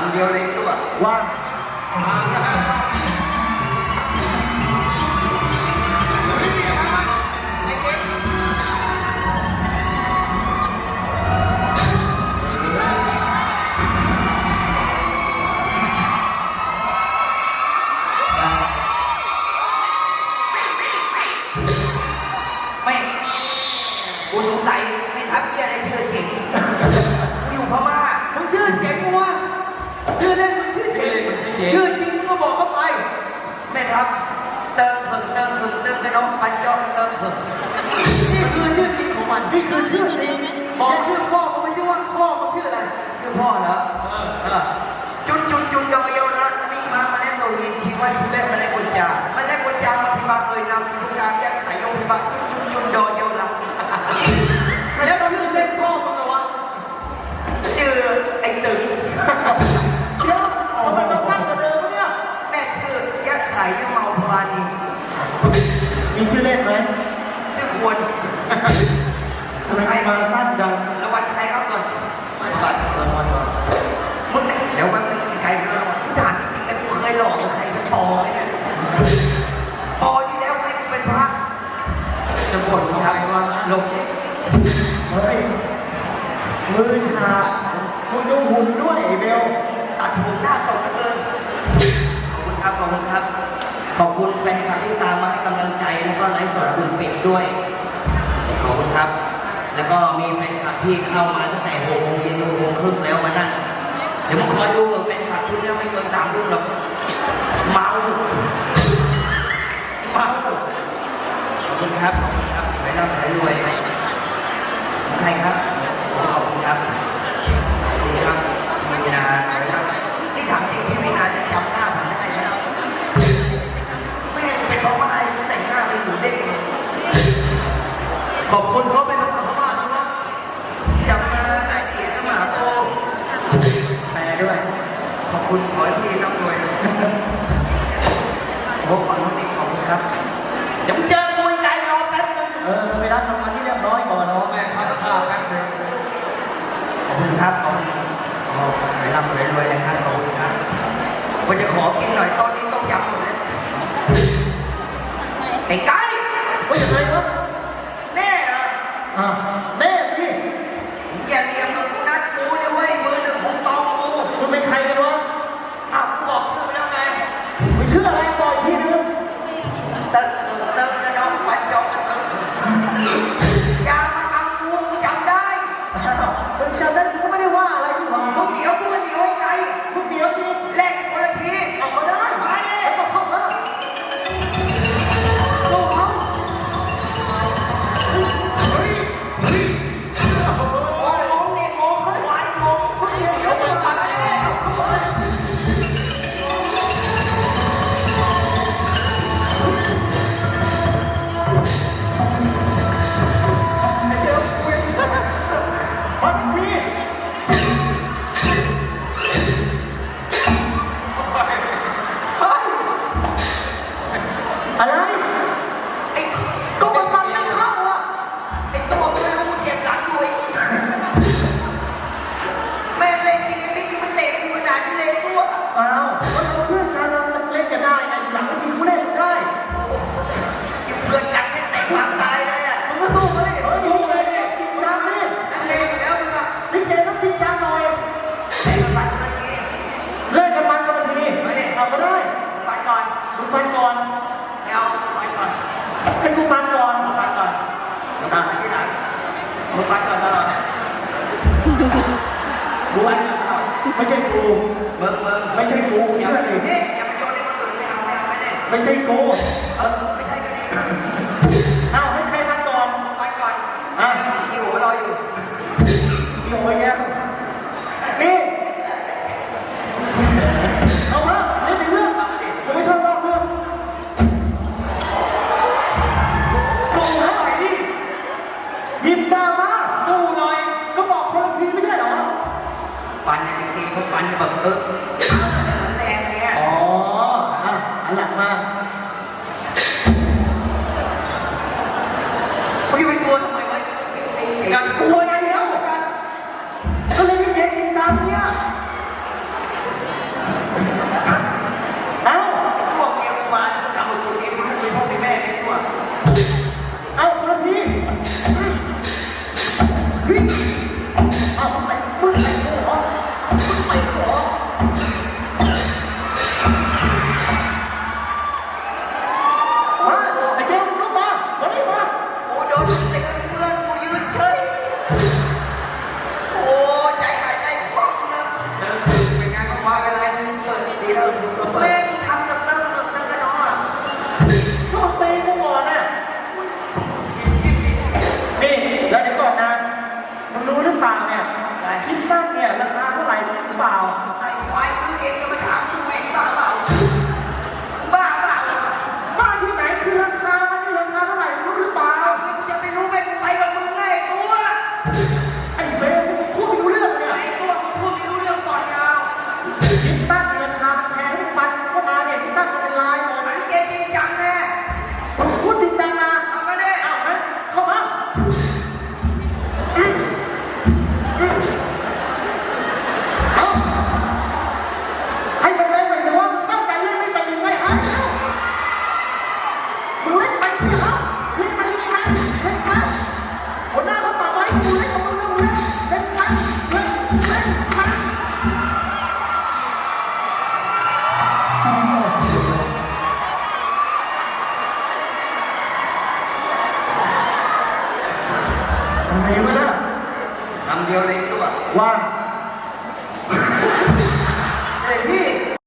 คำเดียวเลยตัวว่ามาแล้ จ๋งชื่อเล่นมึงชื่อเจ๋งชื่อจริงมึงก็บอกเข้าไปแม่ทับเติมถึงเติมถึงเติมกระน้องปันจอเติมถึงนี่คือชื่อจริงของมันนี่คือชื่อจริงบอกชื่อพ่อมึงไม่ใช่ว่าพ่อมึงชื่ออะไรชื่อพ่อเหรอเออเออจุนจุนจุนดอกเยาวรัตน์มิมามาเล่นตัวเองชีวะชีเล่มาเล่นกุญจา มือฉาบมึงดูหุ่นด้วยไอ้เบลตัดผมหน้าตกเหลือเกิน ขอบคุณครับ ขอบคุณครับ ขอบคุณแฟนคลับที่ตามมาให้กำลังใจ แล้วก็ไลฟ์สดคุณเป็ดด้วย ขอบคุณครับ แล้วก็มีแฟนคลับที่เข้ามาตั้งแต่หกโมงเย็นหกโมงครึ่งแล้วมานั่งเดี๋ยวมึงคอยดูเถอะแฟนคลับชุดนี้ไม่เกินสามทุ่มหรอก เมาเมาขอบคุณครับ ขอบคุณครับไปร่ำไปรวยของใครครับ แปลด้วย ขอบคุณขอให้พี่ร่ำรวยโอ้ฟังน้องติ๊กขอบคุณครับเดี๋ยวมึงเจอกูไกลรอแป๊บนึงเออมันไปรับรางวัลที่เรียบร้อยก่อนเนาะแม่ทับข้าวแป๊บนึงขอบคุณครับขอบคุณขอให้ร่ำรวยรวยนะครับขอบคุณครับว่าจะขอกินหน่อยตอนนี้ต้องยำหมดเลยไอ้ไก่ว่าอย่างไรวะแน่เหรออะแน่สิอย่า ฟันก่อนมึงฟันก่อนเดี๋ยวฟันที่หลังมึงฟันก่อนตลอดนะกูฟันก่อนตลอดไม่ใช่กูมึงมึงไม่ใช่กูอย่าเชื่อมาสินี่อย่ามาโยนให้คนอื่นไม่เอาไม่เอาไม่เล่นไม่ใช่กูเออ เขาฟันแบบเออ ก็ ไ